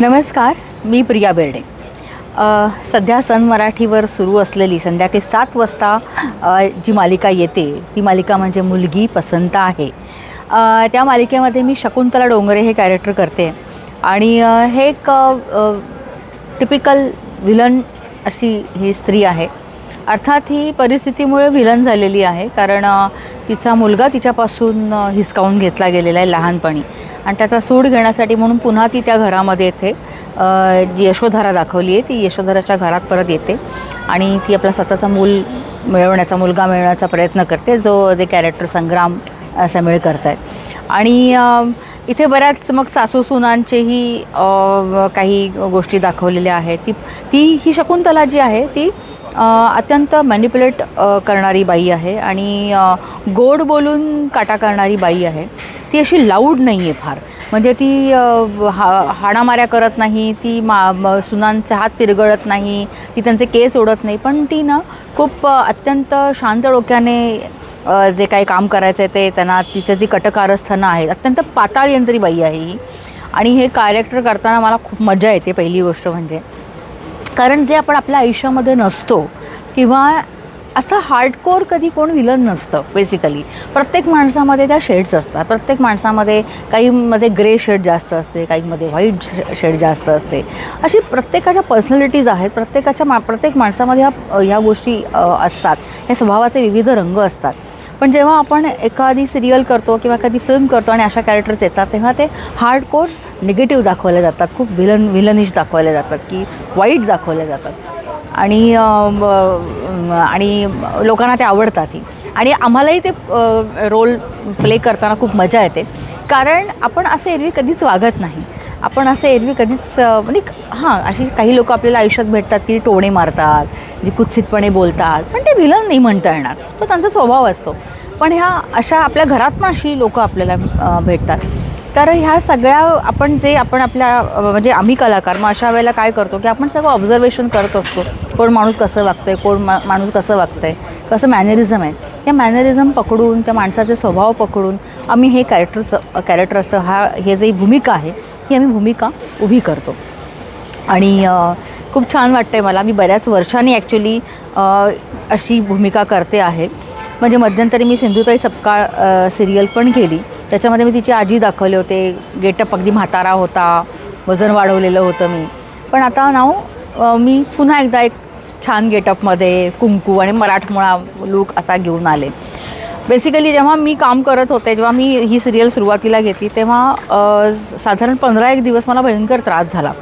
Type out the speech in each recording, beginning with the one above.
नमस्कार मी प्रिया बेर्डे. सध्या सन मराठीवर सुरू असलेली संध्याकाळी सात वाजता जी मालिका येते ती मालिका म्हणजे मुलगी पसंत आहे. त्या मालिकेमध्ये मी शकुंतला डोंगरे हे कॅरेक्टर करते. आणि हे एक टिपिकल विलन अशी ही स्त्री आहे. अर्थात ही परिस्थितीमुळे विलन झालेली आहे कारण तिचा मुलगा तिच्यापासून हिसकावून घेतला गेलेला आहे लहानपणी. आणि त्याचा सूड घेण्यासाठी म्हणून पुन्हा ती त्या घरामध्ये येते. जी यशोधरा दाखवली आहे ती यशोधराच्या घरात परत येते. आणि ती आपला स्वतःचा मूल मिळवण्याचा मुलगा मिळवण्याचा प्रयत्न करते जो जे कॅरेक्टर संग्राम अ, करत आहेत आणि इथे बऱ्याच मग सासू सुनांचेही काही गोष्टी दाखवलेल्या आहेत. ती ती ही शकुंतला जी आहे ती अत्यंत मॅन्युप्युलेट करणारी बाई आहे. आणि गोड बोलून काटा करणारी बाई आहे. ती अशी लाऊड नाही आहे फार. म्हणजे ती हा हाणामाऱ्या करत नाही ती मा सुनांचा हात पिरगळत नाही ती त्यांचे केस ओढत नाही. पण ती ना खूप अत्यंत शांत डोक्याने जे काही काम करायचं आहे ते त्यांना तिचं जी कटकारस्थानं आहेत अत्यंत पाताळ यंत्री बाई आहे ही. आणि हे कॅरेक्टर करताना मला खूप मजा येते पहिली गोष्ट म्हणजे. कारण जे आपण आपल्या आयुष्यामध्ये नसतो किंवा असं हार्डकोर कधी कोण विलन नसतं बेसिकली प्रत्येक माणसामध्ये त्या शेड्स असतात. प्रत्येक माणसामध्ये काहीमध्ये ग्रे शेड जास्त असते काहीमध्ये व्हाईट शेड जास्त असते. अशी प्रत्येकाच्या पर्सनॅलिटीज आहेत. प्रत्येकाच्या मा प्रत्येक माणसामध्ये ह्या ह्या गोष्टी असतात. या स्वभावाचे विविध रंग असतात. पण जेव्हा आपण एखादी सिरियल करतो किंवा एखादी फिल्म करतो आणि अशा कॅरेक्टर्स येतात तेव्हा ते हार्डकोर निगेटिव्ह दाखवले जातात. खूप विलन विलनिश दाखवले जातात की वाईट दाखवले जातात. आणि आणि लोकांना ते आवडतातही आणि आम्हालाही ते रोल प्ले करताना खूप मजा येते. कारण आपण असे एरवी कधीच वागत नाही. आपण असे एरवी कधीच म्हणजे हां अशी काही लोक आपल्याला आयुष्यात भेटतात की टोणे मारतात जी कुत्सितपणे बोलतात. पण ते विलन नाही म्हणता येणार. तो त्यांचा स्वभाव असतो. पण ह्या अशा आपल्या घरात पण अशी लोकं आपल्याला भेटतात. तर ह्या सगळ्या आपण जे आपण आपल्या म्हणजे आम्ही कलाकार मग अशा वेळेला काय करतो की आपण सगळं ऑब्झर्वेशन करत असतो. कोण माणूस कसं वागतं आहे कोण मा माणूस कसं वागतं आहे कसं मॅनरिझम आहे. त्या मॅनरिझम पकडून त्या माणसाचे स्वभाव पकडून आम्ही हे कॅरेक्टरचं कॅरेक्टरचं हा हे जे भूमिका आहे ही आम्ही भूमिका उभी करतो. आणि खूप छान वाटतं आहे मला. मी बऱ्याच वर्षांनी ॲक्च्युली अशी भूमिका करते आहे. म्हणजे मध्यंतरी मी सिंधुताई सपकाळ सिरियल पण केली. त्याच्यामध्ये मी तिची आजी दाखवले होते. गेटअप अगदी म्हातारा होता. वजन वाढवलेलं होतं मी. पण आता नाव मी पुन्हा एकदा एक छान गेटअपमध्ये कुंकू आणि मराठमोळा लूक असा घेऊन आले. बेसिकली जेव्हा मी काम करत होते जेव्हा मी ही सिरियल सुरुवातीला घेतली तेव्हा साधारण पंधरा एक दिवस मला भयंकर त्रास झाला.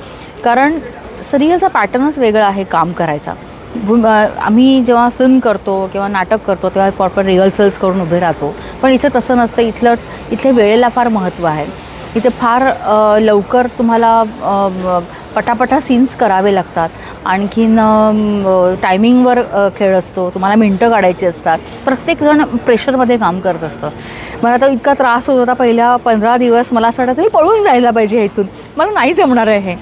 कारण सिरियलचा पॅटर्नच वेगळा आहे काम करायचा. आम्ही जेव्हा फिल्म करतो किंवा नाटक करतो तेव्हा प्रॉपर रिहर्सल्स करून उभे राहतो. पण इथं तसं नसतं. इथलं इथे वेळेला फार महत्त्व आहे. इथे फार लवकर तुम्हाला पटापटा सीन्स करावे लागतात. आणखीन टायमिंगवर खेळ असतो तुम्हाला मिनटं काढायची असतात. प्रत्येकजण प्रेशरमध्ये काम करत असतं. मला तर इतका त्रास होत होता पहिल्या पंधरा दिवस. मला असं वाटतं पळून जायला पाहिजे इथून. मला नाही जमणार आहे हे.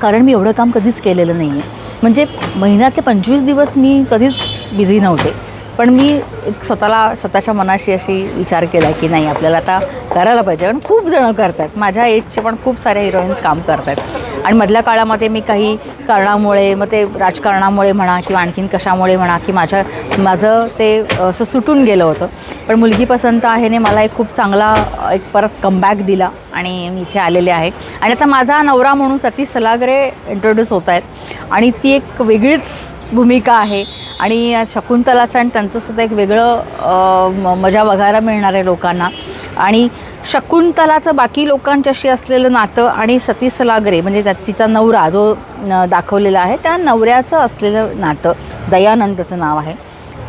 कारण मी एवढं काम कधीच केलेलं नाही आहे म्हणजे महिन्यातले पंचवीस दिवस मी कधीच बिझी नव्हते. पण मी स्वतःला स्वतःच्या मनाशी अशी विचार केला की नाही आपल्याला आता करायला पाहिजे. कारण खूप जणं करतात. माझ्या एजचे पण खूप सारे हिरोईन्स काम करतात. आणि मधल्या काळामध्ये मी काही कारणामुळे मग ते राजकारणामुळे म्हणा किंवा आणखीन कशामुळे म्हणा की माझ्या माझं ते असं सुटून गेलं होतं. पण मुलगी पसंत आहेने मला एक खूप चांगला एक परत कमबॅक दिला आणि मी इथे आलेले आहे. आणि आता माझा नवरा म्हणून सतीश सलागरे इंट्रोड्यूस होत आहेत आणि ती एक वेगळीच भूमिका आहे. आणि शकुंतलाचं आणि त्यांचंसुद्धा एक वेगळं म- मजा बघायला मिळणार आहे लोकांना. आणि शकुंतलाचं बाकी लोकांच्याशी असलेलं नातं आणि सती सलागरे म्हणजे त्या तिचा नवरा जो दाखवलेला आहे त्या नवऱ्याचं असलेलं नातं दयानंदचं नाव आहे.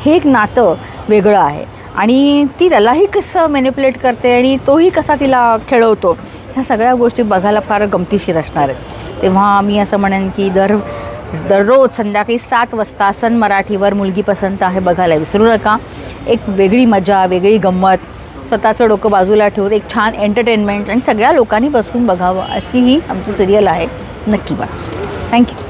हे एक नातं वेगळं आहे. आणि ती त्यालाही कसं मॅनिप्युलेट करते आणि तोही कसा तिला खेळवतो ह्या सगळ्या गोष्टी बघायला फार गमतीशीर असणार आहेत. तेव्हा मी असं म्हणेन की दर दररोज संध्याकाळी सात वाजता सन मराठीवर मुलगी पसंत आहे बघायला. विसरू नका. एक वेगळी मजा वेगळी गंमत. स्वतःचं डोकं बाजूला ठेवून एक छान एंटरटेनमेंट आणि सगळ्या लोकांनी बसून बघावं अशी ही आमची सिरियल आहे. नक्की बघा. थँक्यू